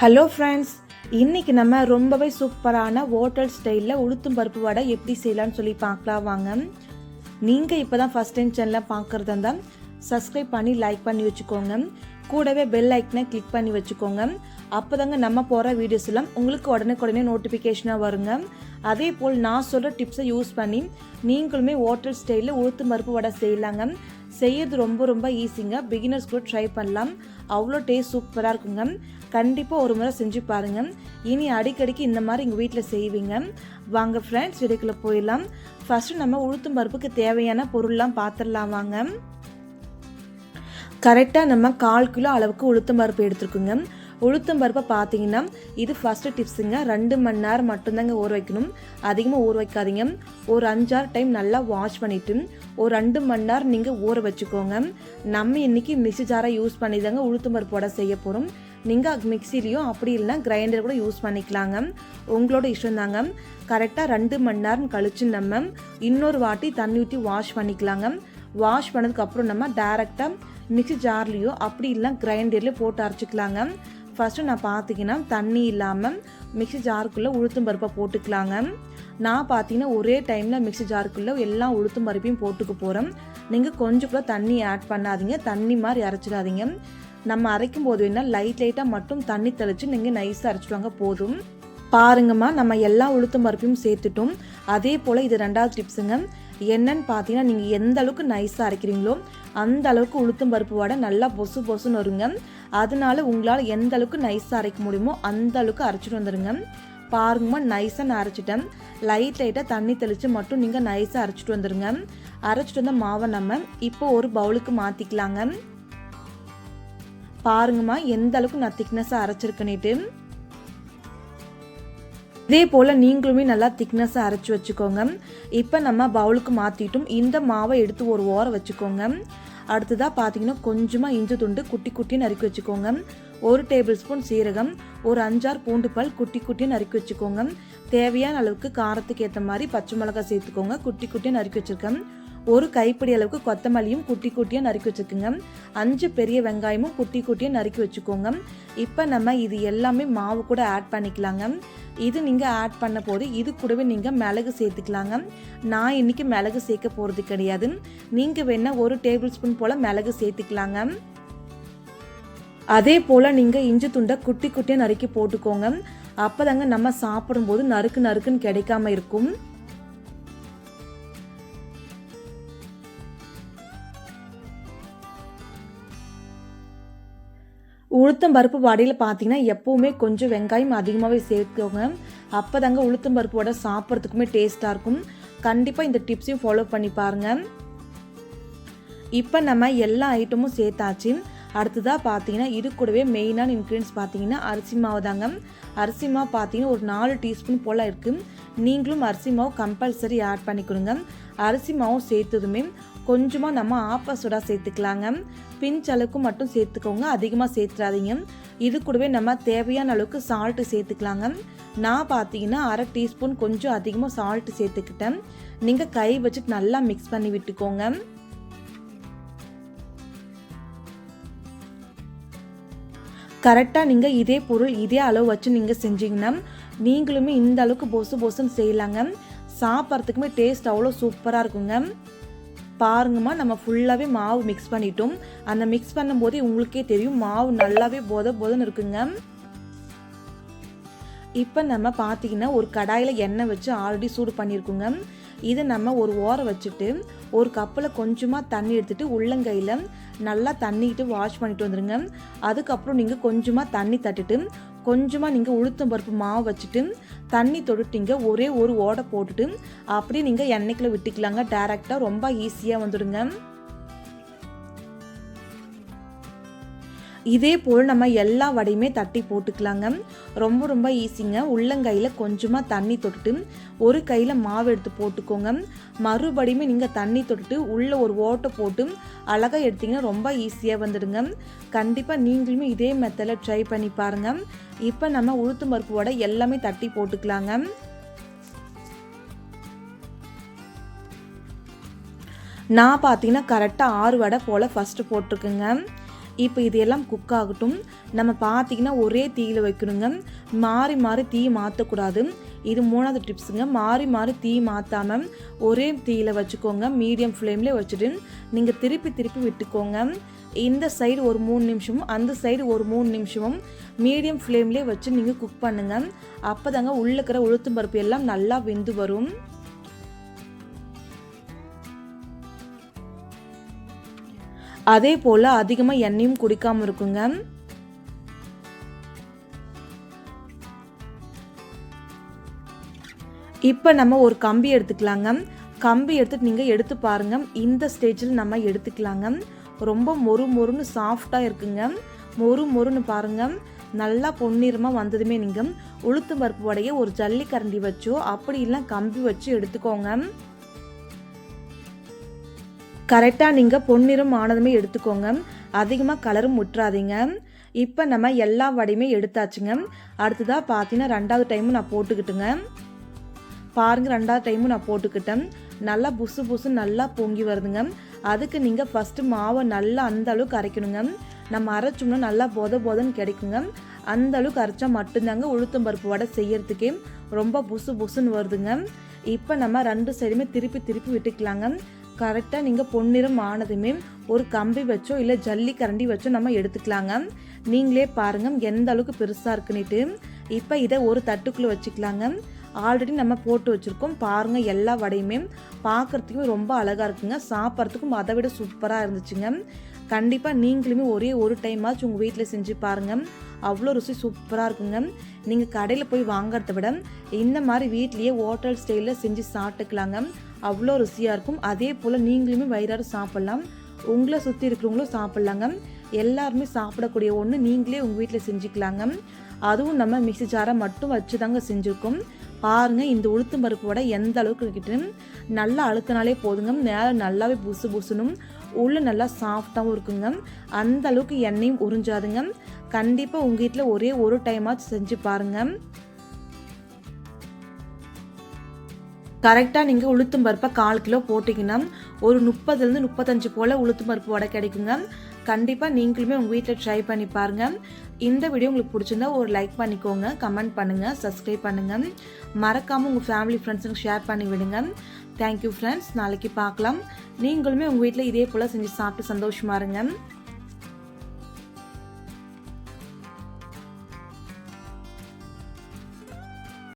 Hello friends இன்னைக்கு நம்ம ரொம்பவே சூப்பரான ஹோட்டல் ஸ்டைலில் உளுத்தும் பருப்பு வடை எப்படி செய்யலாம்னு சொல்லி பார்க்கலாம் வாங்க. நீங்கள் இப்போ தான் ஃபஸ்ட் டைம் சேனலில் பார்க்குறதா இருந்தால் சப்ஸ்கிரைப் பண்ணி லைக் பண்ணி வச்சுக்கோங்க. கூடவே பெல் ஐக்கனை கிளிக் பண்ணி வச்சுக்கோங்க. அப்போ தாங்க நம்ம போகிற வீடியோஸ் எல்லாம் உங்களுக்கு உடனே உடனே நோட்டிஃபிகேஷனாக வருங்க. அதே போல் நான் சொல்கிற டிப்ஸை யூஸ் பண்ணி நீங்களுமே ஹோட்டல் ஸ்டைலில் உளுத்து பருப்பு வடை செய்யலாங்க. செய்யறது ரொம்ப ரொம்ப ஈஸிங்க பிகினர்ஸ் கூட ட்ரை பண்ணலாம். அவ்வளோ டேஸ்ட் சூப்பராக இருக்குங்க. கண்டிப்பாக ஒரு முறை செஞ்சு பாருங்கள் இனி அடிக்கடிக்கு இந்த மாதிரி எங்கள் வீட்டில் செய்வீங்க. வாங்க ஃப்ரெண்ட்ஸ் வீடுக்குள்ளே போயிடலாம். ஃபஸ்ட்டு நம்ம உளுத்தும் பருப்புக்கு தேவையான பொருள்லாம் பார்த்துடலாம் வாங்க. கரெக்டாக நம்ம கால் கிலோ அளவுக்கு உளுத்தம் பருப்பு எடுத்துருக்குங்க. உளுத்தம் பருப்பை பார்த்தீங்கன்னா இது ஃபஸ்ட்டு டிப்ஸுங்க ரெண்டு மணி நேரம் மட்டும்தாங்க ஊற வைக்கணும். அதிகமாக ஊற வைக்காதீங்க. ஒரு அஞ்சாறு டைம் நல்லா வாஷ் பண்ணிவிட்டு ஒரு ரெண்டு மணி நேரம் நீங்கள் ஊற வச்சுக்கோங்க. நம்ம இன்றைக்கி மிக்சி ஜாரை யூஸ் பண்ணி தாங்க உளுத்தம் பருப்போட செய்ய போகிறோம் நீங்கள் மிக்சிலையும் அப்படி இல்லைனா கிரைண்டர் கூட யூஸ் பண்ணிக்கலாங்க. உங்களோட இஷ்டம் தாங்க கரெக்டாக ரெண்டு மணி நேரம் கழித்து நம்ம இன்னொரு வாட்டி தண்ணி ஊற்றி வாஷ் பண்ணிக்கலாங்க. வாஷ் பண்ணதுக்கப்புறம் நம்ம டேரெக்டாக மிக்சி ஜார்லேயோ அப்படி இல்லை கிரைண்டர்லேயோ போட்டு அரைச்சிக்கலாங்க. ஃபஸ்ட்டு நான் பார்த்தீங்கன்னா தண்ணி இல்லாமல் மிக்சி ஜாருக்குள்ளே உளுத்தும் பருப்பை போட்டுக்கலாங்க. நான் பார்த்தீங்கன்னா ஒரே டைமில் மிக்சி ஜாருக்குள்ளே எல்லா உளுத்தும் பருப்பையும் போட்டுக்க போகிறேன் நீங்கள் கொஞ்சம் கூட தண்ணி ஆட் பண்ணாதீங்க. தண்ணி மாதிரி அரைச்சிடாதீங்க. நம்ம அரைக்கும் போது வேணால் லைட் லைட்டாக மட்டும் தண்ணி தெளித்து நீங்கள் நைஸாக அரைச்சிட்டு போதும். பாருங்கம்மா நம்ம எல்லா உளுத்தும் பருப்பையும் சேர்த்துட்டோம். அதே போல் இது ரெண்டாவது டிப்ஸுங்க என்னன்னு பார்த்தீங்கன்னா நீங்கள் எந்த அளவுக்கு நைஸாக அரைக்கிறீங்களோ அந்த அளவுக்கு உளுத்தம் பருப்பு வடை நல்லா பொசு பொசுன்னு வருங்க. அதனால உங்களால் எந்த அளவுக்கு நைஸாக அரைக்க முடியுமோ அந்த அளவுக்கு அரைச்சிட்டு வந்துடுங்க பாருங்கம்மா நைஸாக நான் அரைச்சிட்டேன். லைட் லைட்டாக தண்ணி தெளித்து மட்டும் நீங்கள் நைஸாக அரைச்சிட்டு வந்துடுங்க அரைச்சிட்டு வந்த மாவை நம்ம இப்போ ஒரு பவுலுக்கு மாற்றிக்கலாங்க பாருங்கம்மா எந்த அளவுக்கு நான் திக்னஸாக அரைச்சிருக்கேன்ட்டு இதே போல் நீங்களுமே நல்லா திக்னஸாக அரைச்சி வச்சுக்கோங்க. இப்போ நம்ம பவுலுக்கு மாற்றிட்டும் இந்த மாவை எடுத்து ஒரு ஓரம் வச்சுக்கோங்க. அடுத்ததாக பார்த்தீங்கன்னா கொஞ்சமாக இஞ்சி துண்டு குட்டி குட்டின்னு நறுக்கி வச்சுக்கோங்க. ஒரு டேபிள் ஸ்பூன் சீரகம் ஒரு அஞ்சாறு பூண்டு பல் குட்டி குட்டின்னு நறுக்கி வச்சுக்கோங்க. தேவையான அளவுக்கு காரத்துக்கு ஏற்ற மாதிரி பச்சை மிளகாய் சேர்த்துக்கோங்க. குட்டி குட்டியாக நறுக்கி வச்சுருக்கேன். ஒரு கைப்பிடி அளவுக்கு கொத்தமல்லியும் குட்டி குட்டியாக நறுக்கி வச்சுக்கோங்க. அஞ்சு பெரிய வெங்காயமும் குட்டி குட்டியாக நறுக்கி வச்சுக்கோங்க. இப்போ நம்ம இது எல்லாமே மாவு கூட ஆட் பண்ணிக்கலாங்க. இது நீங்கள் ஆட் பண்ண போது இது கூடவே நீங்கள் மிளகு சேர்த்துக்கலாங்க. நான் இன்றைக்கி மிளகு சேர்க்க போகிறது கிடையாது. நீங்கள் வேணால் ஒரு டேபிள் ஸ்பூன் போல் மிளகு சேர்த்துக்கலாங்க. அதே போல் நீங்கள் இஞ்சி துண்டை குட்டி குட்டியாக நறுக்கி போட்டுக்கோங்க. அப்போ தாங்க நம்ம சாப்பிடும்போது நறுக்கு நறுக்குன்னு கிடைக்காம இருக்கும். உளுத்தம் பருப்பு வடையில் பார்த்தீங்கன்னா எப்போவுமே கொஞ்சம் வெங்காயம் அதிகமாகவே சேர்த்துக்கோங்க. அப்போ தாங்க உளுத்தம் பருப்பு வடை சாப்பிட்றதுக்குமே டேஸ்ட்டாக இருக்கும். கண்டிப்பாக இந்த டிப்ஸையும் ஃபாலோ பண்ணி பாருங்கள் இப்போ நம்ம எல்லா ஐட்டமும் சேர்த்தாச்சு. அடுத்ததாக பார்த்தீங்கன்னா இது கூடவே மெயினான இன்க்ரீடியன்ஸ் பார்த்தீங்கன்னா அரிசி மாவு தாங்க. அரிசி மாவு பார்த்தீங்கன்னா ஒரு நாலு டீஸ்பூன் போல் இருக்குது நீங்களும் அரிசி மாவு கம்பல்சரி ஆட் பண்ணிக்கொடுங்க அரிசி மாவும் சேர்த்ததுமே கொஞ்சமாக நம்ம ஆப்ப சுடா சேர்த்துக்கலாங்க. பிஞ்ச் அளவுக்கு மட்டும் சேர்த்துக்கோங்க. அதிகமாக சேர்த்துறாதீங்க. இது கூடவே நம்ம தேவையான அளவுக்கு சால்ட்டு சேர்த்துக்கலாங்க. நான் பார்த்தீங்கன்னா அரை டீஸ்பூன் கொஞ்சம் அதிகமாக சால்ட்டு சேர்த்துக்கிட்டேன். நீங்கள் கை வச்சுட்டு நல்லா மிக்ஸ் பண்ணி விட்டுக்கோங்க. கரெக்டாக நீங்கள் இதே பொருள் இதே அளவு வச்சு நீங்கள் செஞ்சீங்கன்னா நீங்களுமே இந்த அளவுக்கு பொசு பொசுன்னு செய்யலாங்க. சாப்பிட்றதுக்குமே டேஸ்ட் அவ்வளோ சூப்பராக இருக்குங்க. பாருங்கம்மா நம்ம ஃபுல்லாகவே மாவு மிக்ஸ் பண்ணிட்டோம். அந்த மிக்ஸ் பண்ணும்போதே உங்களுக்கே தெரியும் மாவு நல்லாவே போத போதன்னு இருக்குங்க. இப்போ நம்ம பார்த்தீங்கன்னா ஒரு கடாயில் எண்ணெய் வச்சு ஆல்ரெடி சூடு பண்ணியிருக்குங்க இதை நம்ம ஒரு ஓரம் வச்சுட்டு ஒரு கப்பில் கொஞ்சமாக தண்ணி எடுத்துகிட்டு உள்ளங்கையில் நல்லா தண்ணிக்கிட்டு வாஷ் பண்ணிட்டு வந்துடுங்க அதுக்கப்புறம் நீங்கள் கொஞ்சமாக தண்ணி தட்டுட்டு கொஞ்சமாக நீங்கள் உளுத்தம் பருப்பு மாவு வச்சுட்டு தண்ணி தொடுட்டிங்க ஒரே ஒரு ஓடை போட்டுட்டு அப்படியே நீங்கள் எண்ணெய்க்குள்ள விட்டுக்கலாங்க. டேரெக்டாக ரொம்ப ஈஸியாக வந்துடுங்க. இதே போல் நம்ம எல்லா வடையுமே தட்டி போட்டுக்கலாங்க. ரொம்ப ரொம்ப ஈஸிங்க உள்ளங்கையில் கொஞ்சமாக தண்ணி தொட்டுட்டு ஒரு கையில் மாவு எடுத்து போட்டுக்கோங்க. மறுபடியுமே நீங்கள் தண்ணி தொட்டுட்டு உள்ளே ஒரு ஓட்டை போட்டு அழகாக எடுத்திங்கன்னா ரொம்ப ஈஸியாக வந்துடுங்க. கண்டிப்பாக நீங்களுமே இதே மெத்தடில் ட்ரை பண்ணி பாருங்கள் இப்போ நம்ம உளுத்து பருப்பு வடை எல்லாமே தட்டி போட்டுக்கலாங்க. நான் பார்த்தீங்கன்னா கரெக்டாக ஆறு வடை போல் ஃபஸ்ட்டு போட்டிருக்குங்க. இப்போ இதெல்லாம் குக் ஆகட்டும். நம்ம பார்த்தீங்கன்னா ஒரே தீயில் வைக்கணுங்க. மாறி மாறி தீ மாற்றக்கூடாது இது மூணாவது டிப்ஸுங்க மாறி மாறி தீ மாற்றாமல் ஒரே தீயில் வச்சுக்கோங்க. மீடியம் ஃப்ளேம்லேயே வச்சுட்டு நீங்கள் திருப்பி திருப்பி விட்டுக்கோங்க. இந்த சைடு ஒரு மூணு நிமிஷமும் அந்த சைடு ஒரு மூணு நிமிஷமும் மீடியம் ஃப்ளேம்லேயே வச்சு நீங்கள் குக் பண்ணுங்கள் அப்போ தாங்க உள்ளுக்கிற உளுத்தம் பருப்பு எல்லாம் நல்லா வெந்து வரும். அதே போல் அதிகமாக எண்ணெயும் குடிக்காமல் இருக்குங்க. இப்போ நம்ம ஒரு கம்பி எடுத்துக்கலாங்க. கம்பி எடுத்துட்டு நீங்கள் எடுத்து பாருங்க. இந்த ஸ்டேஜில் நம்ம எடுத்துக்கலாங்க. ரொம்ப மொறு மொறுன்னு சாஃப்டாக இருக்குங்க. மொறு மொறுன்னு பாருங்க. நல்லா பொன்னிறமாக வந்ததுமே நீங்கள் உளுத்து பருப்பு வடையை ஒரு ஜல்லி கரண்டி வச்சோ அப்படி இல்லை கம்பி வச்சு எடுத்துக்கோங்க. கரெக்டாக நீங்கள் பொன்னிறம் ஆனதுமே எடுத்துக்கோங்க. அதிகமாக கலரும் முற்றாதீங்க. இப்போ நம்ம எல்லா வடையுமே எடுத்தாச்சுங்க. அடுத்ததாக பார்த்தீங்கன்னா ரெண்டாவது டைமும் நான் போட்டுக்கிட்டுங்க. பாருங்கள் ரெண்டாவது டைமும் நான் போட்டுக்கிட்டேன். நல்லா புசு புசு நல்லா பொங்கி வருதுங்க. அதுக்கு நீங்கள் ஃபஸ்ட்டு மாவை நல்லா அந்த அளவுக்கு அரைக்கணுங்க. நம்ம அரைச்சோம்னா நல்லா பொத பொதன்னு கிடைக்குங்க. அந்த அளவுக்கு அரைச்சா மட்டும்தாங்க உளுத்தம் பருப்பு வடை செய்யறதுக்கே ரொம்ப புசு புசுன்னு வருதுங்க. இப்போ நம்ம ரெண்டு சைடுமே திருப்பி திருப்பி விட்டுக்கலாங்க. கரெக்டாக நீங்கள் பொன்னிறம் ஆனதுமே ஒரு கம்பி வச்சோ இல்லை ஜல்லி கரண்டி வச்சோ நம்ம எடுத்துக்கலாங்க. நீங்களே பாருங்கள் எந்த அளவுக்கு பெருசாக இருக்குன்னுட்டு. இப்போ இதை ஒரு தட்டுக்குள்ளே வச்சுக்கலாங்க. ஆல்ரெடி நம்ம போட்டு வச்சுருக்கோம். பாருங்கள் எல்லா வடையுமே. பார்க்குறதுக்கும் ரொம்ப அழகாக இருக்குங்க. சாப்பிட்றதுக்கும் அதை விட சூப்பராக இருந்துச்சுங்க. கண்டிப்பாக நீங்களுமே ஒரே ஒரு டைமாச்சும் உங்கள் வீட்டில் செஞ்சு பாருங்கள் அவ்வளோ ருசி சூப்பராக இருக்குங்க. நீங்கள் கடையில் போய் வாங்குறத விட இந்த மாதிரி வீட்லேயே ஹோட்டல் ஸ்டைலில் செஞ்சு சாப்பிட்டுக்கலாங்க. அவ்வளோ ருசியாக இருக்கும். அதே போல் நீங்களுமே வயிறாறு சாப்பிட்லாம். உங்களை சுற்றி இருக்கிறவங்களும் சாப்பிட்லாங்க. எல்லாருமே சாப்பிடக்கூடிய ஒன்று நீங்களே உங்கள் வீட்டில் செஞ்சுக்கலாங்க. அதுவும் நம்ம மிக்சி ஜாரை மட்டும் வச்சு தாங்க செஞ்சுருக்கோம். பாருங்கள் இந்த உளுத்தம் பருப்பு வடை எந்த அளவுக்கு கிட்ட நல்லா அழுத்தினாலே போதுங்க. மேலே நல்லாவே புசு புசுனும் உள்ளே நல்லா சாஃப்டாகவும் இருக்குங்க. அந்த அளவுக்கு எண்ணெயும் உறிஞ்சாதுங்க. கண்டிப்பாக உங்கள் வீட்டில் ஒரே ஒரு டைமாச்சும் செஞ்சு பாருங்கள் கரெக்டாக நீங்கள் உளுத்தம் பருப்பை கால் கிலோ போட்டிங்கன்னா ஒரு முப்பதுலேருந்து முப்பத்தஞ்சு போல் உளுத்தம் பருப்பு வடை கிடைக்குங்க. கண்டிப்பாக நீங்களுமே உங்கள் வீட்டில் ட்ரை பண்ணி பாருங்கள் இந்த வீடியோ உங்களுக்கு பிடிச்சிருந்தா ஒரு லைக் பண்ணிக்கோங்க கமெண்ட் பண்ணுங்கள் சப்ஸ்கிரைப் பண்ணுங்கள் மறக்காமல் உங்கள் ஃபேமிலி ஃப்ரெண்ட்ஸுக்கு ஷேர் பண்ணி விடுங்க. தேங்க்யூ ஃப்ரெண்ட்ஸ் நாளைக்கு பார்க்கலாம். நீங்களுமே உங்கள் வீட்டில் இதே போல் செஞ்சு சாப்பிட்டு சந்தோஷமா இருங்க.